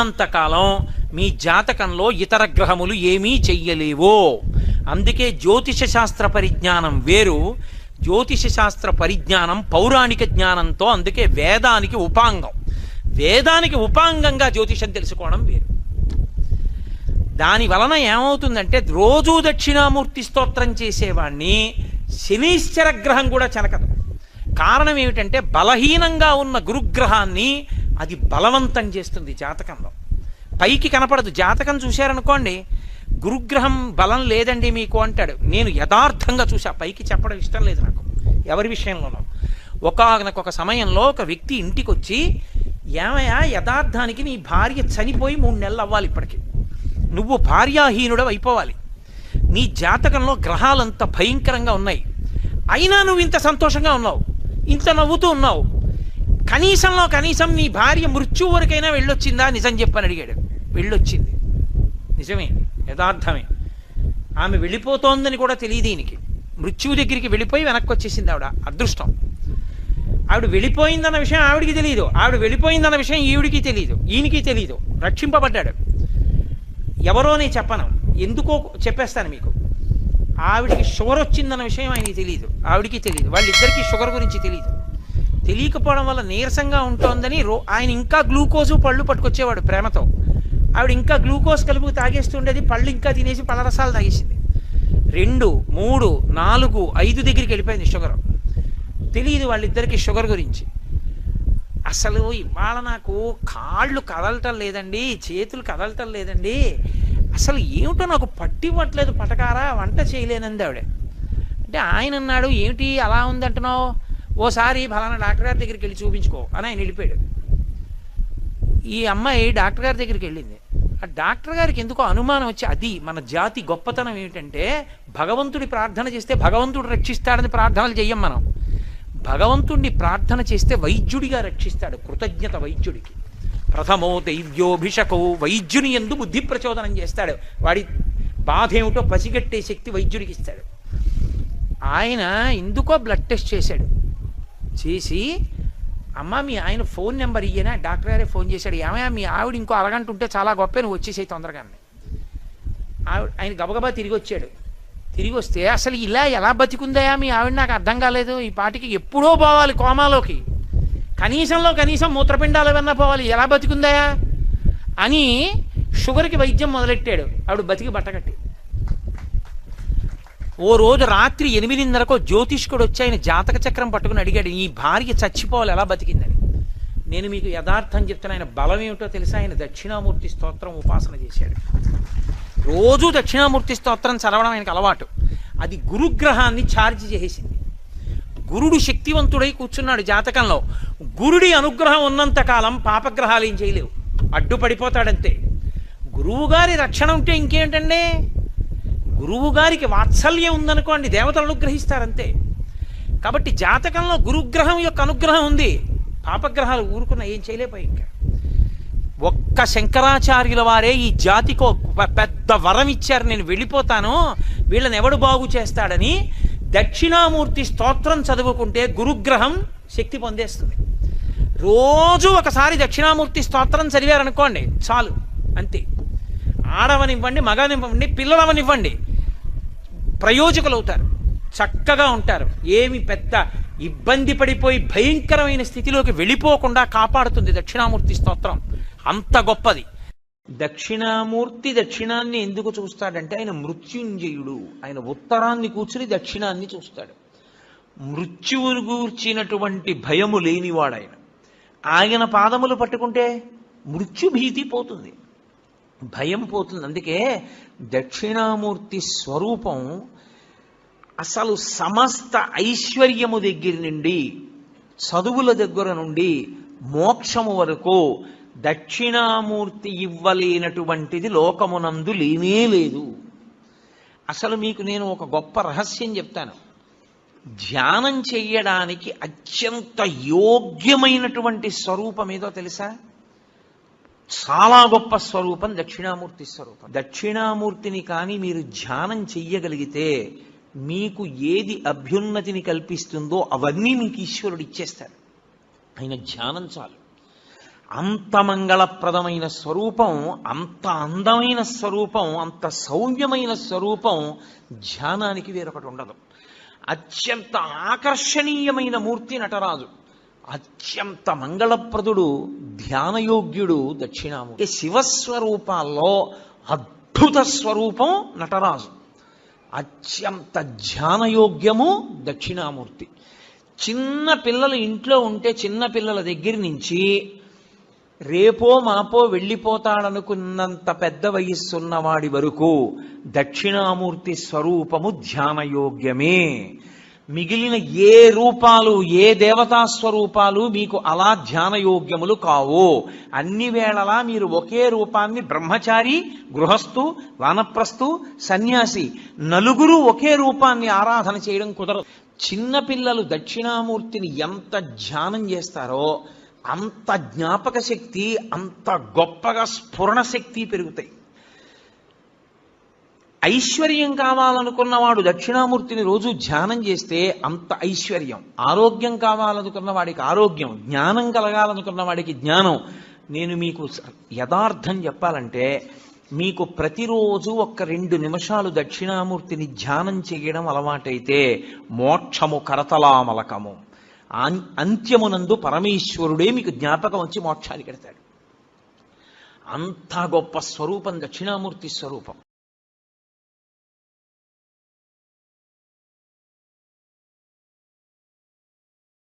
ఉన్నంతకాలం మీ జాతకంలో ఇతర గ్రహములు ఏమీ చెయ్యలేవో. అందుకే జ్యోతిష శాస్త్ర పరిజ్ఞానం వేరు. జ్యోతిష శాస్త్ర పరిజ్ఞానం పౌరాణిక జ్ఞానంతో అందుకే వేదానికి ఉపాంగం. వేదానికి ఉపాంగంగా జ్యోతిషం తెలుసుకోవడం వేరు. దాని వలన ఏమవుతుందంటే రోజూ దక్షిణామూర్తి స్తోత్రం చేసేవాణ్ణి శనీశ్వర గ్రహం కూడా చెనకదు. కారణం ఏమిటంటే బలహీనంగా ఉన్న గురుగ్రహాన్ని అది బలవంతం చేస్తుంది జాతకంలో. పైకి కనపడదు. జాతకం చూశారనుకోండి గురుగ్రహం బలం లేదండి మీకు అంటాడు. నేను యథార్థంగా చూసా పైకి చెప్పడం ఇష్టం లేదు నాకు. ఎవరి విషయంలోనూ. ఒకనకొక సమయంలో ఒక వ్యక్తి ఇంటికి వచ్చి ఏమయ్యా యథార్థానికి నీ భార్య చనిపోయి మూడు నెలలు అవ్వాలి ఇప్పటికి. నువ్వు భార్యాహీనుడు అయిపోవాలి. నీ జాతకంలో గ్రహాలంత భయంకరంగా ఉన్నాయి. అయినా నువ్వు ఇంత సంతోషంగా ఉన్నావు. ఇంత నవ్వుతూ ఉన్నావు. కనీసంలో కనీసం నీ భార్య మృత్యు వరకైనా వెళ్ళొచ్చిందా? నిజం చెప్పని అడిగాడు. వెళ్ళొచ్చింది. నిజమే యథార్థమే. ఆమె వెళ్ళిపోతోందని కూడా తెలియదు ఈయనకి మృత్యువు దగ్గరికి వెళ్ళిపోయి వెనక్కి వచ్చేసింది ఆవిడ. అదృష్టం. ఆవిడ వెళ్ళిపోయిందన్న విషయం ఆవిడికి తెలియదు ఆవిడ వెళ్ళిపోయిందన్న విషయం ఈవిడికి తెలియదు ఈయనకి తెలియదు రక్షింపబడ్డాడు. ఎవరో నేను చెప్పను. ఎందుకో చెప్పేస్తాను మీకు. ఆవిడికి షుగర్ వచ్చిందన్న విషయం ఆయనకి తెలియదు ఆవిడికి తెలియదు వాళ్ళిద్దరికీ షుగర్ గురించి తెలియదు తెలియకపోవడం వల్ల నీరసంగా ఉంటోందని రో ఆయన ఇంకా గ్లూకోజు పళ్ళు పట్టుకొచ్చేవాడు ప్రేమతో. ఆవిడ ఇంకా గ్లూకోజ్ కలుపు తాగేస్తుండేది పళ్ళు ఇంకా తినేసి పళ్ళరసాలు తాగేసింది. రెండు మూడు నాలుగు ఐదు దగ్గరికి వెళ్ళిపోయింది షుగర్. తెలియదు వాళ్ళిద్దరికి షుగర్ గురించి. అసలు ఇవాళ నాకు కాళ్ళు కదలటం లేదండి చేతులు కదలటం లేదండి. అసలు ఏమిటో నాకు పట్టివ్వట్లేదు పటకారా వంట చేయలేనంది ఆవిడ. అంటే ఆయన అన్నాడు ఏమిటి అలా ఉందంటున్నావు? ఓసారి ఫలానా డాక్టర్ గారి దగ్గరికి వెళ్ళి చూపించుకో అని ఆయన వెళ్ళిపోయాడు. ఈ అమ్మాయి డాక్టర్ గారి దగ్గరికి వెళ్ళింది. ఆ డాక్టర్ గారికి ఎందుకో అనుమానం వచ్చి అది మన జాతి గొప్పతనం ఏమిటంటే భగవంతుడి ప్రార్థన చేస్తే భగవంతుడు రక్షిస్తాడని ప్రార్థనలు చెయ్యం మనం. భగవంతుణ్ణి ప్రార్థన చేస్తే వైద్యుడిగా రక్షిస్తాడు కృతజ్ఞత వైద్యుడికి. ప్రథమో దైవ్యోభిషకో వైద్యుని ఎందు బుద్ధి ప్రచోదనం చేస్తాడు. వాడి బాధ ఏమిటో పసిగట్టే శక్తి వైద్యుడికి ఇస్తాడు. ఆయన ఎందుకో బ్లడ్ టెస్ట్ చేశాడు. చేసి అమ్మ మీ ఆయన ఫోన్ నెంబర్ ఇయ్యనా? డాక్టర్ గారే ఫోన్ చేశాడు. ఏమయ్యా మీ ఆవిడ ఇంకో అరగంట ఉంటే చాలా గొప్ప నువ్వు వచ్చేసాయి తొందరగా ఆవిడ ఆయన గబగబా తిరిగి వచ్చాడు. తిరిగి వస్తే అసలు ఇలా ఎలా బతికుందయా మీ ఆవిడ నాకు అర్థం కాలేదు. ఈ పాటికి ఎప్పుడో పోవాలి కోమాలోకి. కనీసంలో కనీసం మూత్రపిండాలు ఏమన్నా పోవాలి. ఎలా బతికుందయా అని షుగర్కి వైద్యం మొదలెట్టాడు. ఆవిడ బతికి బట్టకట్టి ఓ రోజు రాత్రి ఎనిమిదిన్నరకు జ్యోతిష్కుడు వచ్చి ఆయన జాతక చక్రం పట్టుకుని అడిగాడు ఈ భార్య చచ్చిపోవాలి ఎలా బతికిందని? నేను మీకు యథార్థం చెప్తున్న ఆయన బలం ఏమిటో తెలుసా? ఆయన దక్షిణామూర్తి స్తోత్రం ఉపాసన చేశాడు. రోజు దక్షిణామూర్తి స్తోత్రం చదవడం ఆయనకు అలవాటు. అది గురుగ్రహాన్ని ఛార్జ్ చేసేసింది. గురుడు శక్తివంతుడై కూర్చున్నాడు జాతకంలో. గురుడి అనుగ్రహం ఉన్నంతకాలం పాపగ్రహాలు ఏం చేయలేవు. అడ్డుపడిపోతాడంతే. గురువుగారి రక్షణ ఉంటే ఇంకేంటండి గురువు గారికి వాత్సల్యం ఉందనుకోండి దేవతలు అనుగ్రహిస్తారంతే. కాబట్టి జాతకంలో గురుగ్రహం యొక్క అనుగ్రహం ఉంది. పాపగ్రహాలు ఊరుకున్న ఏం చేయలేపోయి ఇంకా. ఒక్క శంకరాచార్యుల వారే ఈ జాతికో పెద్ద వరం ఇచ్చారు నేను వెళ్ళిపోతాను వీళ్ళని ఎవడు బాగు చేస్తాడని దక్షిణామూర్తి స్తోత్రం చదువుకుంటే గురుగ్రహం శక్తి పొందేస్తుంది. రోజు ఒకసారి దక్షిణామూర్తి స్తోత్రం చదివారనుకోండి చాలు అంతే. ఆడవనివ్వండి మగనివ్వండి పిల్లలవనివ్వండి. ప్రయోజకులు అవుతారు చక్కగా ఉంటారు. ఏమి పెద్ద ఇబ్బంది పడిపోయి భయంకరమైన స్థితిలోకి వెళ్ళిపోకుండా కాపాడుతుంది దక్షిణామూర్తి స్తోత్రం. అంత గొప్పది. దక్షిణామూర్తి దక్షిణాన్ని ఎందుకు చూస్తాడంటే ఆయన మృత్యుంజయుడు. ఆయన ఉత్తరాన్ని కూర్చుని దక్షిణాన్ని చూస్తాడు. మృత్యువును గూర్చినటువంటి భయము లేనివాడు ఆయన ఆయన పాదములు పట్టుకుంటే మృత్యుభీతి పోతుంది. భయం పోతుంది. అందుకే దక్షిణామూర్తి స్వరూపం అసలు సమస్త ఐశ్వర్యము దగ్గర నుండి చదువుల దగ్గర నుండి మోక్షము వరకు దక్షిణామూర్తి ఇవ్వలేనటువంటిది లోకమునందు లేనే లేదు. అసలు మీకు నేను ఒక గొప్ప రహస్యం చెప్తాను. ధ్యానం చేయడానికి అత్యంత యోగ్యమైనటువంటి స్వరూపం ఏదో తెలుసా? చాలా గొప్ప స్వరూపం దక్షిణామూర్తి స్వరూపం. దక్షిణామూర్తిని కానీ మీరు ధ్యానం చెయ్యగలిగితే మీకు ఏది అభ్యున్నతిని కల్పిస్తుందో అవన్నీ మీకు ఈశ్వరుడు ఇచ్చేస్తాడు ఆయన ధ్యానం చాలు. అంత మంగళప్రదమైన స్వరూపం అంత అందమైన స్వరూపం అంత సౌమ్యమైన స్వరూపం ధ్యానానికి వేరొకటి ఉండదు. అత్యంత ఆకర్షణీయమైన మూర్తి నటరాజు. అత్యంత మంగళప్రదుడు ధ్యానయోగ్యుడు దక్షిణామూర్తి. శివస్వరూపాల్లో అద్భుత స్వరూపం నటరాజు. అత్యంత ధ్యానయోగ్యము దక్షిణామూర్తి. చిన్న పిల్లలు ఇంట్లో ఉంటే చిన్న పిల్లల దగ్గర నుంచి రేపో మాపో వెళ్ళిపోతాడనుకున్నంత పెద్ద వయస్సున్నవాడి వరకు దక్షిణామూర్తి స్వరూపము ధ్యానయోగ్యమే. మిగిలిన ఏ రూపాలు ఏ దేవతా స్వరూపాలు మీకు అలా ధ్యానయోగ్యములు కావు. అన్ని వేళలా మీరు ఒకే రూపాన్ని బ్రహ్మచారి గృహస్థు వానప్రస్థు సన్యాసి నలుగురు ఒకే రూపాన్ని ఆరాధన చేయడం కుదరదు. చిన్నపిల్లలు దక్షిణామూర్తిని ఎంత ధ్యానం చేస్తారో అంత జ్ఞాపక శక్తి అంత గొప్పగా స్ఫురణ శక్తి పెరుగుతాయి. ఐశ్వర్యం కావాలనుకున్నవాడు దక్షిణామూర్తిని రోజు ధ్యానం చేస్తే అంత ఐశ్వర్యం. ఆరోగ్యం కావాలనుకున్న వాడికి ఆరోగ్యం జ్ఞానం కలగాలనుకున్న వాడికి జ్ఞానం. నేను మీకు యథార్థం చెప్పాలంటే మీకు ప్రతిరోజు ఒక్క రెండు నిమిషాలు దక్షిణామూర్తిని ధ్యానం చేయడం అలవాటైతే మోక్షము కరతలామలకము. అంత్యమునందు పరమేశ్వరుడే మీకు జ్ఞాపకం వచ్చి మోక్షాన్ని కడతాడు అంత గొప్ప స్వరూపం దక్షిణామూర్తి స్వరూపం.